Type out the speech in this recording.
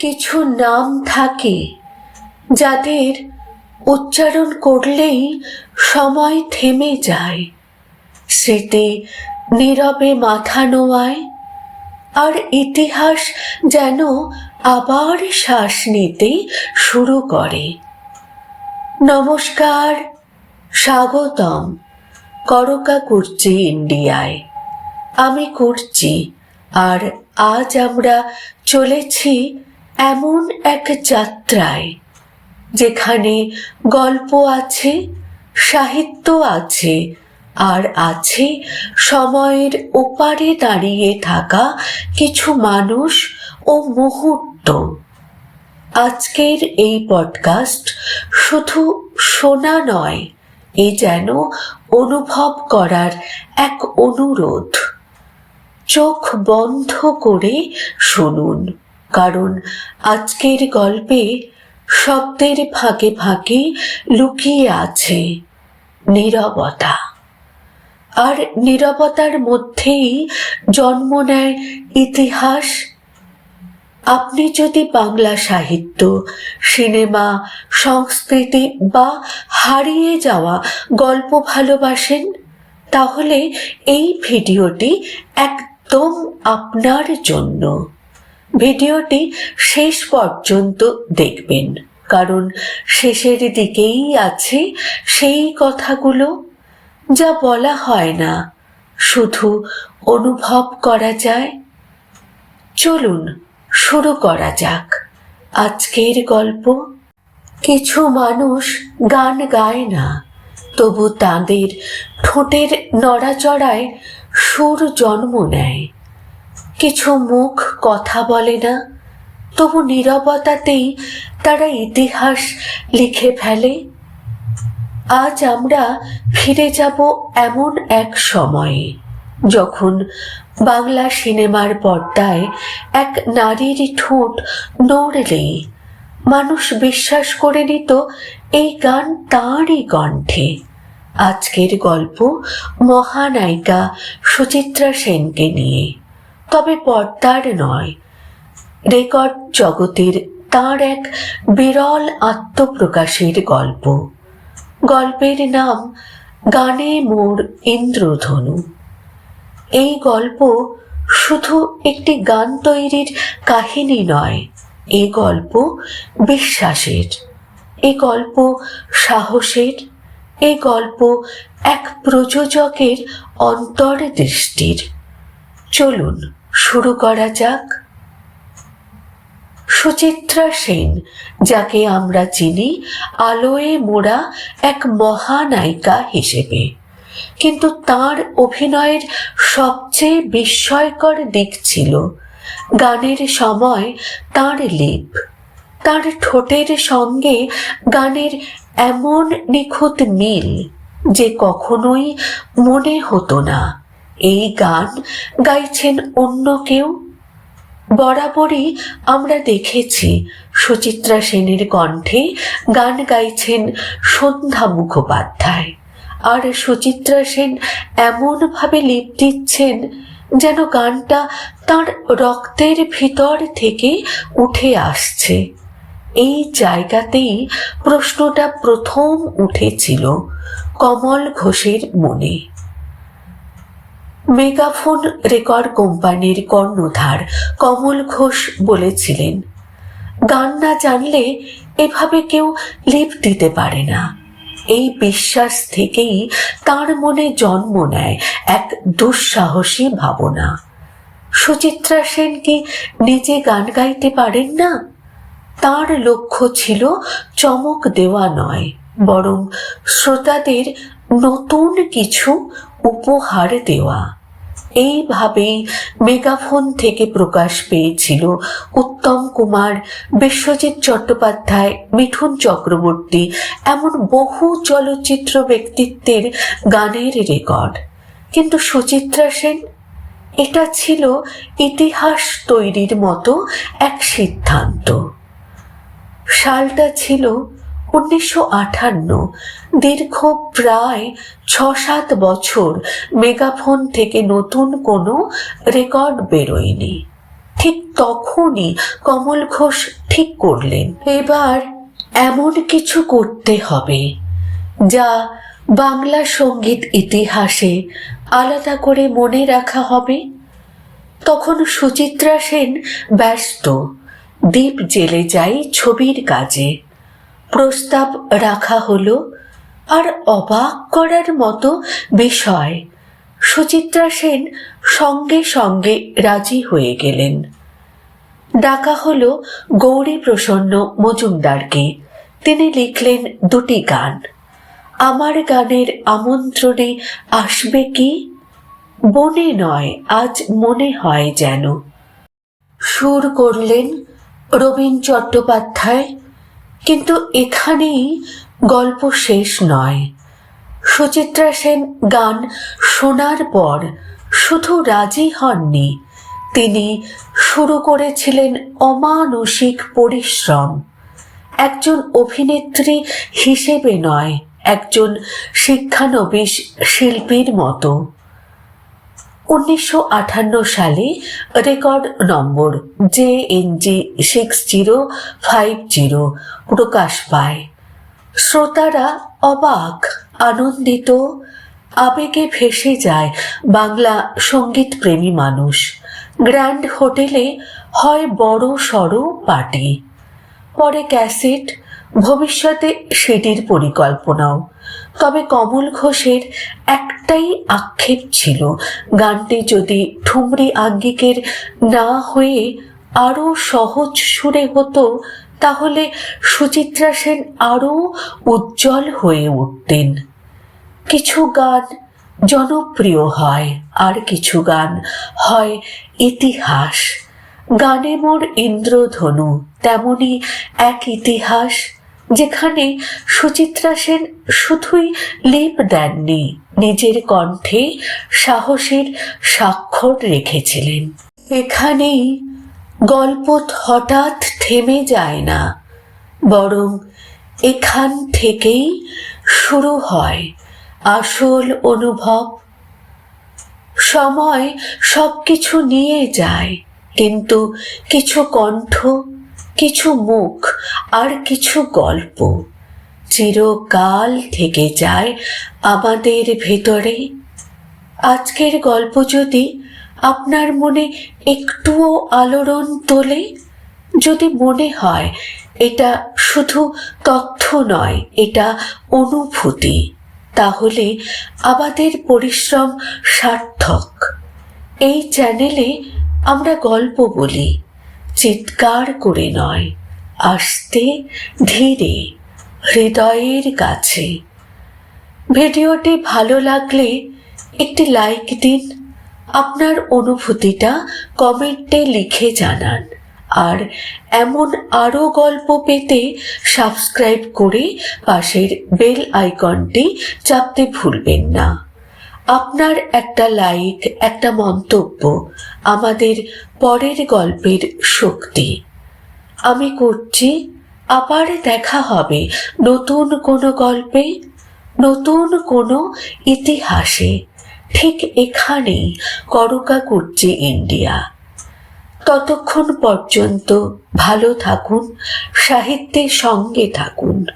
কিছু নাম থাকে যাদের উচ্চারণ করলেই সময় থেমে যায়। স্মৃতি নীরবে মাথা নোয়ায়, আর ইতিহাস যেন আবার শ্বাস নিতে শুরু করে। নমস্কার, স্বাগতম করকা কুর্চি ইন্ডিয়ায়। আমি করছি, আর আজ আমরা চলেছি এমন এক যাত্রায় যেখানে গল্প আছে, সাহিত্য আছে, আর আছে সময়ের ওপারে দাঁড়িয়ে থাকা কিছু মানুষ ও মুহূর্ত। আজকের এই পডকাস্ট শুধু শোনা নয়, এ যেন অনুভব করার এক অনুরোধ। চোখ বন্ধ করে শুনুন। কারণ আজকের গল্পে শব্দের ফাঁকে ফাঁকে লুকিয়ে আছে নীরবতা। আর নীরবতার মধ্যেই জন্ম নেয় ইতিহাস। আপনি যদি বাংলা সাহিত্য, সিনেমা, সংস্কৃতি বা হারিয়ে যাওয়া গল্প ভালোবাসেন, তাহলে এই ভিডিওটি একদম আপনার জন্য। ভিডিওটি শেষ পর্যন্ত দেখবেন। কারণ শেষের দিকেই আছে সেই কথাগুলো যা বলা হয় না। শুধু অনুভব করা যায়। চলুন শুরু করা যাক। আজকের গল্প, কিছু মানুষ গান গায় না, তবু তাদের ঠোঁটের নড়াচড়ায় সুর জন্ম নেয়। কিছু মুখ কথা বলে না, তবু নীরবতাতেই তারা ইতিহাস লিখে ফেলে। আজ আমরা ফিরে যাব এমন এক সময়ে, যখন বাংলা সিনেমার পর্দায় এক নারীর ঠোঁট নড়লেই মানুষ বিশ্বাস করে নিত, এই গান তাঁরই কণ্ঠে। আজকের গল্প মহানায়িকা সুচিত্রা সেনকে নিয়ে। তবে পর্দার নয়। রেকর্ড জগতের তার এক বিরল আত্মপ্রকাশের গল্প। গল্পের নাম গানে মোর ইন্দ্রধনু। এই গল্প শুধু একটি গান তৈরির কাহিনী নয় এই গল্প বিশ্বাসের। এই গল্প সাহসের এই গল্প এক প্রযোজকের অন্তর্দৃষ্টির। চলুন শুরু করা যাক। সুচিত্রা সেন, যাকে আমরা চিনি আলোয়ে মোড়া এক মহানায়িকা হিসেবে। কিন্তু তার অভিনয়ের সবচেয়ে বিস্ময়কর দিক ছিল গানের সময় তার লিপ। তার ঠোঁটের সঙ্গে গানের এমন নিখুঁত মিল যে কখনোই মনে হতো না। এই গান গাইছেন অন্য কেউ? বরাবরই আমরা দেখেছি সুচিত্রা সেনের কণ্ঠে গান গাইছেন সন্ধ্যা মুখোপাধ্যায়। আর সুচিত্রা সেন এমনভাবে লিপ দিচ্ছেন যেন গানটা তার রক্তের ভিতর থেকে উঠে আসছে। এই জায়গাতেই প্রশ্নটা প্রথম উঠেছিল কমল ঘোষের মনে। মেগাফোন রেকর্ড কোম্পানির কর্ণধার কমল ঘোষ বলেছিলেন, গান না জানলে এভাবে কেউ লিপ দিতে পারে না। এই বিশ্বাস থেকেই তার মনে জন্ম নেয় এক দুঃসাহসী ভাবনা। সুচিত্রা সেন কি নিজে গান গাইতে পারেন না? তার লক্ষ্য ছিল চমক দেওয়া নয়, বরং শ্রোতাদের নতুন কিছু উপহার দেওয়া। এইভাবেই মেগাফোন থেকে প্রকাশ পেয়েছিল উত্তম কুমার, বিশ্বজিৎ চট্টোপাধ্যায়, মিঠুন চক্রবর্তী এমন বহু চলচ্চিত্র ব্যক্তিত্বের গানের রেকর্ড। কিন্তু সুচিত্রা সেন, এটা ছিল ইতিহাস তৈরির মতো এক সিদ্ধান্ত। সালটা ছিল উনিশশো দীর্ঘ প্রায় ছ সাত বছর মেগাফোন থেকে নতুন কোনো রেকর্ড বেরোয়নি। ঠিক তখনই কমল ঘোষ ঠিক করলেন, এবার এমন কিছু করতে হবে যা বাংলা সংগীত ইতিহাসে আলাদা করে মনে রাখা হবে। তখন সুচিত্রা সেন ব্যস্ত, দ্বীপ জেলে যাই ছবির কাজে। প্রস্তাব রাখা হলো আর অবাক করার মতো বিষয়। সুচিত্রা সেন সঙ্গে সঙ্গে রাজি হয়ে গেলেন। ডাকা হল গৌরী প্রসন্ন মজুমদারকে। তিনি লিখলেন দুটি গান। আমার গানের আমন্ত্রণে আসবে কি? বনে নয়, আজ মনে হয় যেন। সুর করলেন রবীন চট্টোপাধ্যায়। কিন্তু এখানেই গল্প শেষ নয়। সুচিত্রা সেন গান শোনার পর শুধু রাজি হননি। তিনি শুরু করেছিলেন অমানসিক পরিশ্রম। একজন অভিনেত্রী হিসেবে নয়, একজন শিক্ষানবিশ শিল্পীর মতো। উনিশশো আটান্ন সালে record number J N G six zero five zero প্রকাশ পায়। শ্রোতারা অবাক, আনন্দিত, আবেগে ভেসে যায় বাংলা সংগীত প্রেমী মানুষ। গ্র্যান্ড হোটেলে হয় বড় সড়ো পার্টি। পরে ক্যাসেট, ভবিষ্যতে সেটির পরিকল্পনাও। তবে কমল ঘোষের একটাই আক্ষেপ ছিল, গানটি যদি ঠুমরি আঙ্গিকের না হয়ে আরও সহজ সুরে হতো, তাহলে সুচিত্রা সেন আরও উজ্জ্বল হয়ে উঠতেন। কিছু গান জনপ্রিয় হয়, আর কিছু গান হয় ইতিহাস। গানে মোর ইন্দ্রধনু, তেমনি এক ইতিহাস যেখানে সুচিত্রা সেন শুধুই লেপ দেননি, নিজের কণ্ঠে সাহসের স্বাক্ষর রেখেছিলেন। এখানেই গল্প হঠাৎ থেমে যায় না, বরং এখান থেকেই শুরু হয় আসল অনুভব। সময় সব কিছু নিয়ে যায়, কিন্তু কিছু কণ্ঠ কিছু মুখ আর কিছু গল্প। চিরকাল থেকে যায় আমাদের ভেতরে। আজকের গল্প যদি আপনার মনে একটুও আলোড়ন তোলে, যদি মনে হয় এটা শুধু তথ্য নয়, এটা অনুভূতি, তাহলে আমাদের পরিশ্রম সার্থক। এই চ্যানেলে আমরা গল্প বলি। চিৎকার করে নয়, আসতে ধীরে হৃদয়ের কাছে। ভিডিওটি ভালো লাগলে একটি লাইক দিন, আপনার অনুভূতিটা কমেন্টে লিখে জানান। আর এমন আরও গল্প পেতে সাবস্ক্রাইব করে পাশের বেল আইকনটি চাপতে ভুলবেন না। আপনার একটা লাইক, একটা মন্তব্য আমাদের পরের গল্পের শক্তি। আমি করছি, আবার দেখা হবে নতুন কোনো গল্পে, নতুন কোনো ইতিহাসে। ঠিক এখানেই করকা করছে ইন্ডিয়া। ততক্ষণ পর্যন্ত ভালো থাকুন, সাহিত্যের সঙ্গে থাকুন।